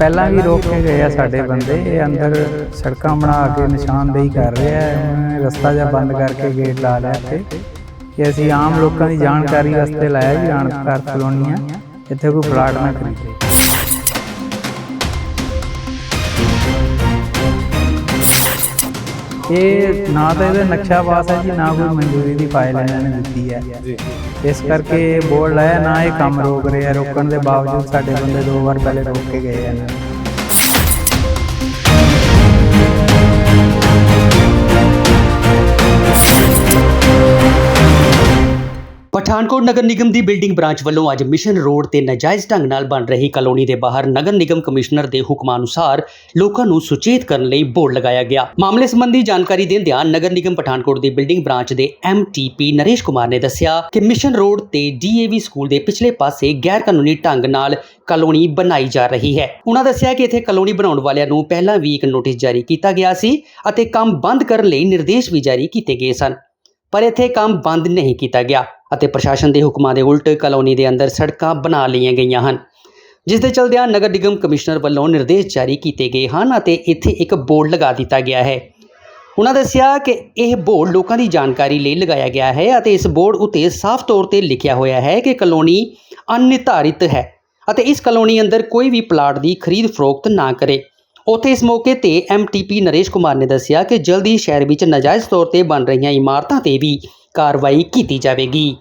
ਪਹਿਲਾਂ ਵੀ ਰੋਕ ਕੇ ਗਏ ਆ ਸਾਡੇ ਬੰਦੇ, ਇਹ ਅੰਦਰ ਸੜਕਾਂ ਬਣਾ ਕੇ ਨਿਸ਼ਾਨਦੇਹੀ ਕਰ ਰਹੇ ਆ ਉਹਨਾਂ ਰਸਤਾ ਜਿਹਾ ਬੰਦ ਕਰਕੇ ਗੇਟ ਲਾ ਲਿਆ ਇੱਥੇ। ਕਿ ਅਸੀਂ ਆਮ ਲੋਕਾਂ ਦੀ ਜਾਣਕਾਰੀ ਵਾਸਤੇ ਲਾਇਆ ਵੀ ਆਣਕਾਰ ਕਲੋਨੀ ਆ, ਇੱਥੇ ਕੋਈ ਪਲਾਟ ਨਾ ਖਰੀਦੇ। ਇਹ ਨਾ ਤਾਂ ਇਹਦਾ ਨਕਸ਼ਾ ਪਾਸ ਹੈ ਜੀ ਨਾ ਕੋਈ ਮਨਜ਼ੂਰੀ ਦੀ ਫਾਈਲ ਇਹਨਾਂ ਨੇ ਦਿੱਤੀ ਹੈ। ਜੀ ਇਸ ਕਰਕੇ ਇਹ ਬੋਰਡ ਲਾਇਆ ਨਾ ਇਹ ਕੰਮ ਰੋਕ ਰਿਹਾ ਰੋਕਣ ਦੇ ਬਾਵਜੂਦ ਸਾਡੇ ਬੰਦੇ ਦੋ ਵਾਰ ਪਹਿਲੇ ਰੋਕ ਕੇ ਗਏ ਆ ਪਠਾਨਕੋਟ ਨਗਰ ਨਿਗਮ ਦੀ ਬਿਲਡਿੰਗ ਬ੍ਰਾਂਚ ਵੱਲੋਂ ਅੱਜ ਮਿਸ਼ਨ ਰੋਡ ਤੇ ਨਾਜਾਇਜ਼ ਢੰਗ ਨਾਲ ਬਣ ਰਹੀ ਕਲੋਨੀ ਦੇ ਬਾਹਰ ਨਗਰ ਨਿਗਮ ਕਮਿਸ਼ਨਰ ਦੇ ਹੁਕਮਾਂ ਅਨੁਸਾਰ ਲੋਕਾਂ ਨੂੰ ਸੁਚੇਤ ਕਰਨ ਲਈ ਬੋਰਡ ਲਗਾਇਆ ਗਿਆ। ਮਾਮਲੇ ਸੰਬੰਧੀ ਜਾਣਕਾਰੀ ਦਿੰਦਿਆਂ ਨਗਰ ਨਿਗਮ ਪਠਾਨਕੋਟ ਦੀ ਬਿਲਡਿੰਗ ਬ੍ਰਾਂਚ ਦੇ ਐਮਟੀਪੀ ਨਰੇਸ਼ ਕੁਮਾਰ ਨੇ ਦੱਸਿਆ ਕਿ ਮਿਸ਼ਨ ਰੋਡ ਤੇ ਡੀਏਵੀ ਸਕੂਲ ਦੇ ਪਿਛਲੇ ਪਾਸੇ ਗੈਰ ਕਾਨੂੰਨੀ ਢੰਗ ਨਾਲ ਕਲੋਨੀ ਬਣਾਈ ਜਾ ਰਹੀ ਹੈ। ਉਹਨਾਂ ਦੱਸਿਆ ਕਿ ਇੱਥੇ ਕਲੋਨੀ ਬਣਾਉਣ ਵਾਲਿਆਂ ਨੂੰ ਪਹਿਲਾਂ ਵੀ ਇੱਕ ਨੋਟਿਸ ਜਾਰੀ ਕੀਤਾ ਗਿਆ ਸੀ ਅਤੇ ਕੰਮ ਬੰਦ ਕਰਨ ਲਈ ਨਿਰਦੇਸ਼ ਵੀ ਜਾਰੀ ਕੀਤੇ ਗਏ ਸਨ। ਪਰ ਇੱਥੇ ਕੰਮ ਬੰਦ ਨਹੀਂ ਕੀਤਾ ਗਿਆ। ਅਤੇ ਪ੍ਰਸ਼ਾਸਨ ਦੇ ਹੁਕਮਾਂ ਦੇ ਉਲਟ ਕਲੋਨੀ ਦੇ ਅੰਦਰ ਸੜਕਾਂ ਬਣਾ ਲਈਆਂ ਗਈਆਂ ਹਨ। ਜਿਸ ਦੇ ਚਲਦਿਆਂ ਨਗਰ ਨਿਗਮ ਕਮਿਸ਼ਨਰ ਵੱਲੋਂ ਨਿਰਦੇਸ਼ ਜਾਰੀ ਕੀਤੇ ਗਏ ਹਨ ਅਤੇ ਇੱਥੇ ਇੱਕ ਬੋਰਡ ਲਗਾ ਦਿੱਤਾ ਗਿਆ ਹੈ। ਉਹਨਾਂ ਦੱਸਿਆ ਕਿ ਇਹ ਬੋਰਡ ਲੋਕਾਂ ਦੀ ਜਾਣਕਾਰੀ ਲਈ ਲਗਾਇਆ ਗਿਆ ਹੈ ਅਤੇ ਇਸ ਬੋਰਡ ਉਤੇ ਸਾਫ਼ ਤੌਰ ਤੇ ਲਿਖਿਆ ਹੋਇਆ ਹੈ ਕਿ ਕਲੋਨੀ ਅਨਿਰਧਾਰਿਤ ਹੈ ਅਤੇ ਇਸ ਕਲੋਨੀ ਅੰਦਰ ਕੋਈ ਵੀ ਪਲਾਟ ਦੀ ਖਰੀਦ ਫਰੋਖਤ ਨਾ ਕਰੇ। ਉੱਥੇ ਇਸ ਮੌਕੇ ਤੇ ਐਮਟੀਪੀ ਨਰੇਸ਼ ਕੁਮਾਰ ਨੇ ਦੱਸਿਆ ਕਿ ਜਲਦੀ ਸ਼ਹਿਰ ਵਿੱਚ ਨਾਜਾਇਜ਼ ਤੌਰ ਤੇ ਬਣ ਰਹੀਆਂ ਇਮਾਰਤਾਂ ਤੇ ਵੀ ਕਾਰਵਾਈ ਕੀਤੀ ਜਾਵੇਗੀ।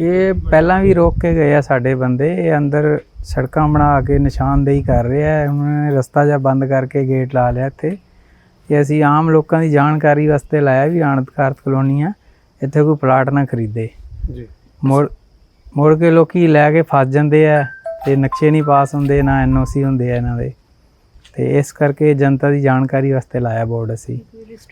ਇਹ ਪਹਿਲਾਂ ਵੀ ਰੋਕ ਕੇ ਗਏ ਆ ਸਾਡੇ ਬੰਦੇ। ਇਹ ਅੰਦਰ ਸੜਕਾਂ ਬਣਾ ਕੇ ਨਿਸ਼ਾਨਦੇਹੀ ਕਰ ਰਹੇ ਆ ਉਹਨਾਂ ਨੇ ਰਸਤਾ ਜਿਹਾ ਬੰਦ ਕਰਕੇ ਗੇਟ ਲਾ ਲਿਆ ਇੱਥੇ। ਕਿ ਅਸੀਂ ਆਮ ਲੋਕਾਂ ਦੀ ਜਾਣਕਾਰੀ ਵਾਸਤੇ ਲਾਇਆ ਵੀ ਆਣਤਕਾਰਤ ਕਲੋਨੀ ਆ। ਇੱਥੇ ਕੋਈ ਪਲਾਟ ਨਾ ਖਰੀਦੇ। ਜੀ। ਮੁੜ ਮੁੜ ਕੇ ਲੋਕੀ ਲੈ ਕੇ ਫਸ ਜਾਂਦੇ ਆ। ਤੇ ਨਕਸ਼ੇ ਨਹੀਂ ਪਾਸ ਹੁੰਦੇ ਨਾ ਐਨਓਸੀ ਹੁੰਦੇ ਆ ਇਹਨਾਂ ਦੇ। ਤੇ ਇਸ ਕਰਕੇ ਜਨਤਾ ਦੀ ਜਾਣਕਾਰੀ ਵਾਸਤੇ ਲਾਇਆ ਬੋਰਡ ਅਸੀਂ।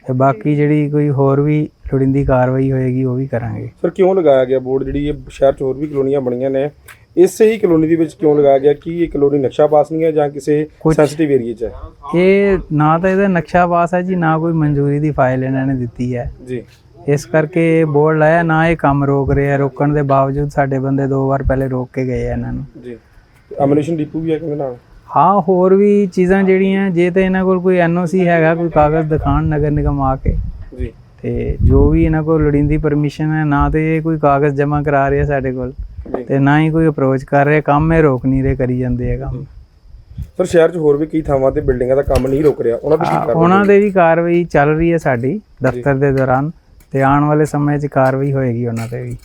ਤੇ ਬਾਕੀ ਜਿਹੜੀ ਕੋਈ ਹੋਰ ਵੀ ਲੋੜੀਂਦੀ ਕਾਰਵਾਈ ਹੋਏਗੀ ਉਹ ਵੀ ਕਰਾਂਗੇ। ਸਰ ਕਿਉਂ ਲਗਾਇਆ ਗਿਆ ਬੋਰਡ? ਜਿਹੜੀ ਇਹ ਸ਼ਹਿਰ 'ਚ ਹੋਰ ਵੀ ਕਲੋਨੀਆਂ ਬਣੀਆਂ ਨੇ ਇਸੇ ਹੀ ਕਲੋਨੀ ਦੇ ਵਿੱਚ ਕਿਉਂ ਲਗਾਇਆ ਗਿਆ? ਕੀ ਇਹ ਕਲੋਨੀ ਨਕਸ਼ਾ ਪਾਸ ਨਹੀਂ ਹੈ ਜਾਂ ਕਿਸੇ ਸੈਂਸਿਟਿਵ ਏਰੀਆ 'ਚ ਹੈ? ਇਹ ਨਾ ਤਾਂ ਇਹਦਾ ਨਕਸ਼ਾ ਪਾਸ ਹੈ ਜੀ ਨਾ ਕੋਈ ਮਨਜ਼ੂਰੀ ਦੀ ਫਾਈਲ ਇਹਨਾਂ ਨੇ ਦਿੱਤੀ ਹੈ। ਜੀ। ਇਸ ਕਰਕੇ ਬੋਰਡ ਲਾਇਆ ਨਾ ਇਹ ਕੰਮ ਰੋਕ ਰਿਹਾ ਰੋਕਣ ਦੇ ਬਾਵਜੂਦ ਸਾਡੇ ਬੰਦੇ ਦੋ ਵਾਰ ਪਹਿਲੇ ਰੋਕ ਕੇ ਗਏ ਆ ਇਹਨਾਂ ਨੂੰ। ਜੀ। ਐਮੂਨੇਸ਼ਨ ਡਿਪੂ ਵੀ ਹੈ ਕਿਹਦੇ ਨਾਲ? ਹਾਂ ਹੋਰ ਵੀ ਚੀਜ਼ਾਂ ਜਿਹੜੀਆਂ ਜੇ ਤਾਂ ਇਹਨਾਂ ਕੋਲ ਕੋਈ ਐਨਓਸੀ ਹੈਗਾ ਕੋਈ ਕਾਗਜ਼ ਦਿਖਾਣ ਨਗਰ ਨਿਗਮ ਆ ਕੇ ਜੀ। ਤੇ ਜੋ ਵੀ ਇਹਨਾਂ ਕੋਲ ਲੋੜੀਂਦੀ ਪਰਮਿਸ਼ਨ ਹੈ ਨਾ ਤੇ ਇਹ ਕੋਈ ਕਾਗਜ਼ ਜਮ੍ਹਾਂ ਕਰਾ ਰਹੇ ਸਾਡੇ ਕੋਲ ਤੇ ਨਾ ਹੀ ਕੋਈ ਅਪਰੋਚ ਕਰ ਰਹੇ ਕੰਮ ਇਹ ਰੋਕ ਨਹੀਂ ਰਹੇ ਕਰੀ ਜਾਂਦੇ ਆ ਕੰਮ। ਸਰ ਸ਼ਹਿਰ 'ਚ ਹੋਰ ਵੀ ਕਈ ਥਾਵਾਂ ਤੇ ਬਿਲਡਿੰਗਾਂ ਦਾ ਕੰਮ ਨਹੀਂ ਰੁਕ ਰਿਹਾ ਉਹਨਾਂ ਤੇ ਕੀ ਕਾਰਵਾਈ ਉਹਨਾਂ ਦੇ ਵੀ ਕਾਰਵਾਈ ਚੱਲ ਰਹੀ ਹੈ ਸਾਡੀ ਦਫ਼ਤਰ ਦੇ ਦੌਰਾਨ ਤੇ ਆਉਣ ਵਾਲੇ ਸਮੇਂ 'ਚ ਕਾਰਵਾਈ ਹੋਏਗੀ ਉਹਨਾਂ ਤੇ ਵੀ।